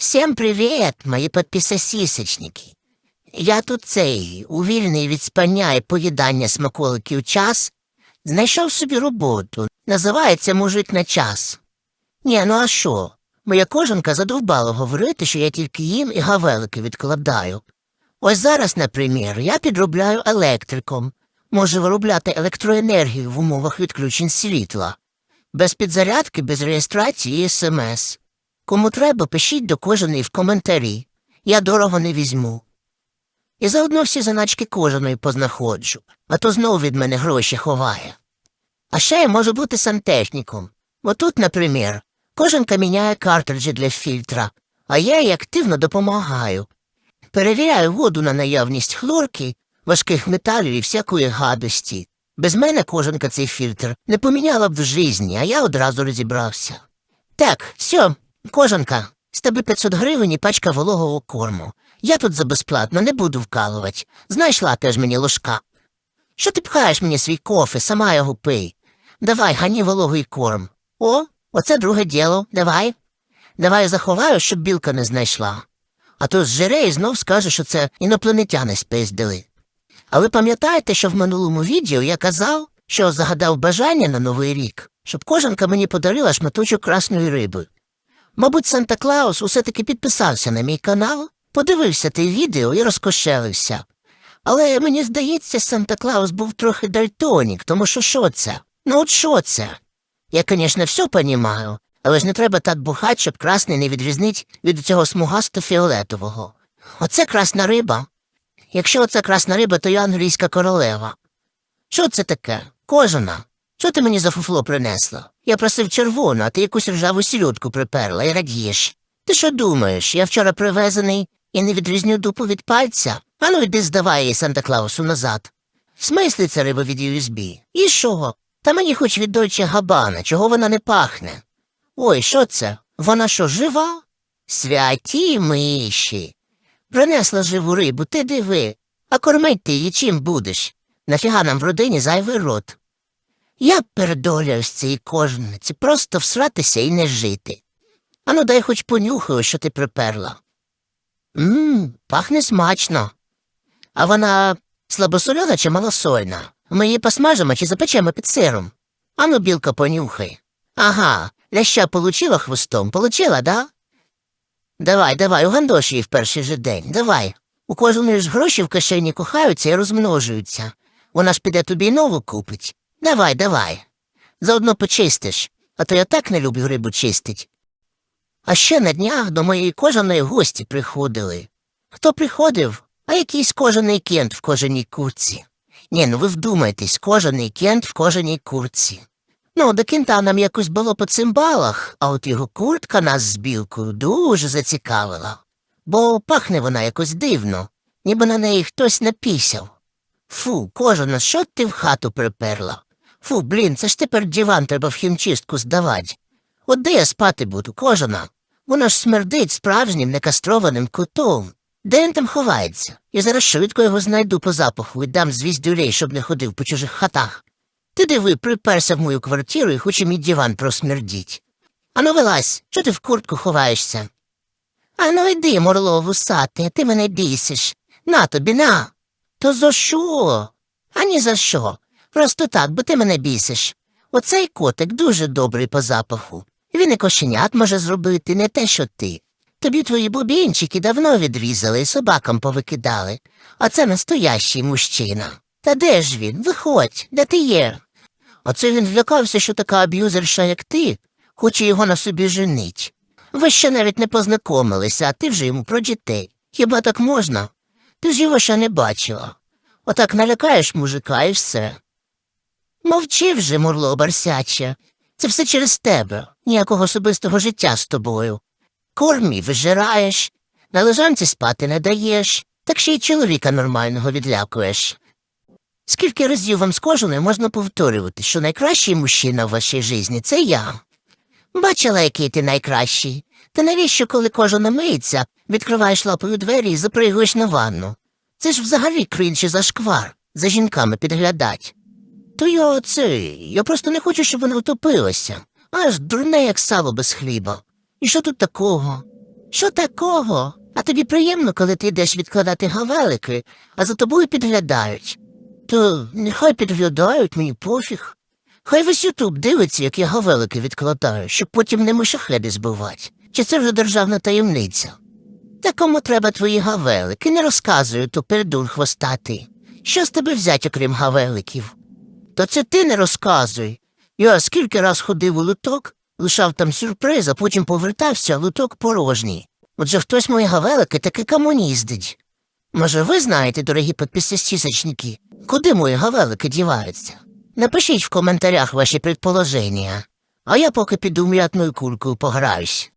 Всем привет, мої підписосісочники. Я тут цей, у вільний від спання і поїдання смаколиків час, знайшов собі роботу. Називається мужик на час. Ні, ну а що? Моя кожанка задовбала говорити, що я тільки їм і гавелики відкладаю. Ось зараз, наприклад, я підробляю електриком. Можу виробляти електроенергію в умовах відключень світла. Без підзарядки, без реєстрації і смс. Кому треба, пишіть до кожаної в коментарі. Я дорого не візьму. І заодно всі заначки кожаної познаходжу, а то знову від мене гроші ховає. А ще я можу бути сантехніком. Бо тут, наприклад, кожанка міняє картриджі для фільтра, а я їй активно допомагаю. Перевіряю воду на наявність хлорки, важких металів і всякої гадості. Без мене кожанка цей фільтр не поміняла б в житті, а я одразу розібрався. Так, все, кожанка, з тебе 500 гривень і пачка вологого корму. Я тут за безплатно не буду вкалувати. Знайшла теж мені ложка. Що ти пхаєш мені свій кофе, сама його пий. Давай, гані вологий корм. О, оце друге діло, давай. Давай заховаю, щоб білка не знайшла. А то зжере і знов скаже, що це інопланетяни спиздили. А ви пам'ятаєте, що в минулому відео я казав, що загадав бажання на Новий рік, щоб кожанка мені подарила шматочок красної риби. Мабуть, Санта Клаус усе таки підписався на мій канал, подивився те відео і розкошелився. Але мені здається, Санта Клаус був трохи дальтонік, тому що що це? Ну от що це? Я, звісно, все понімаю, але ж не треба так бухать, щоб красний не відрізнить від цього смугасто фіолетового. Оце красна риба. Якщо оце красна риба, то я англійська королева. Що це таке? Кожана. Що ти мені за фуфло принесла? Я просив червону, а ти якусь ржаву сільотку приперла і радієш. Ти що думаєш, я вчора привезений і не відрізню дупу від пальця? Ану йди здавай її Санта Клаусу назад. В смислі ця риба від USB? І що? Та мені хоч від Дойче Габана, чого вона не пахне. Ой, що це? Вона що, жива? Святі миші. Принесла живу рибу, ти диви. А кормить ти її чим будеш? Нафіга нам в родині зайвий рот. Я передоляю з цієї кожниці, просто всратися і не жити. Ану, дай хоч понюхаю, що ти приперла. Мм, пахне смачно. А вона слабосольона чи малосольна? Ми її посмажимо чи запечемо під сиром. Ану, білка, понюхай. Ага, ляща получила хвостом, получила, да? Давай, давай, угандош її в перший же день, давай. У кожної ж гроші в кишені кохаються і розмножуються. Вона ж піде тобі нову купить. Давай, давай. Заодно почистиш, а то я так не люблю рибу чистить. А ще на днях до моєї кожаної гості приходили. Хто приходив? А якийсь кожаний кент в кожаній курці. Ні, ну ви вдумайтесь, кожаний кент в кожаній курці. Ну, до кінта нам якось було по цимбалах, а от його куртка нас з білкою дуже зацікавила, бо пахне вона якось дивно, ніби на неї хтось напісяв. Фу, кожана, що ти в хату приперла? Фу, блін, це ж тепер диван треба в хімчистку здавати. От де я спати буду, кожана? Вона ж смердить справжнім некастрованим котом. Де він там ховається? Я зараз швидко його знайду по запаху і дам звіздюлей, щоб не ходив по чужих хатах. Ти диви, приперся в мою квартиру і хоче мій диван просмердіть. Ану, вилазь, що ти в куртку ховаєшся? Ану, йди, морло вусати, ти мене бісиш. На тобі, на. То за що? А ні за що. Просто так, бо ти мене бісиш. Оцей котик дуже добрий по запаху. Він і кошенят може зробити, не те, що ти. Тобі твої бубінчики давно відрізали і собакам повикидали, а це настоящий мужчина. Та де ж він? Виходь, де ти є? Оце він злякався, що така аб'юзерша, як ти, хоче його на собі женить. Ви ще навіть не познайомилися, а ти вже йому про дітей. Хіба так можна? Ти ж його ще не бачила. Отак налякаєш мужика і все. Мовчи вже, мурло барсяче. Це все через тебе, ніякого особистого життя з тобою. Кормі вижираєш, на лежанці спати не даєш, так ще й чоловіка нормального відлякуєш. Скільки разів вам з кожаною можна повторювати, що найкращий мужчина в вашій житті – це я. Бачила, який ти найкращий. Та навіщо, коли кожана миється, відкриваєш лапою двері і запригуєш на ванну? Це ж взагалі кринче за шквар, за жінками підглядать. То я оце, я просто не хочу, щоб вона втопилася. Аж дурне, як сало без хліба. І що тут такого? Що такого? А тобі приємно, коли ти йдеш відкладати гавелики, а за тобою підглядають. То нехай підглядають, мені пофіг. Хай весь Ютуб дивиться, як я гавелики відкладаю, щоб потім не мишахеди збивати. Чи це вже державна таємниця? Та кому треба твої гавелики, не розказую, то передун хвостатий. Що з тебе взять, окрім гавеликів? То це ти не розказуй. Я скільки раз ходив у луток, лишав там сюрприз, а потім повертався, а луток порожній. Отже, хтось мої гавелики таки комуніздить. Може, ви знаєте, дорогі підписці куди мої гавелики діваються? Напишіть в коментарях ваші предположення, а я поки піду м'ятною кулькою пограюсь.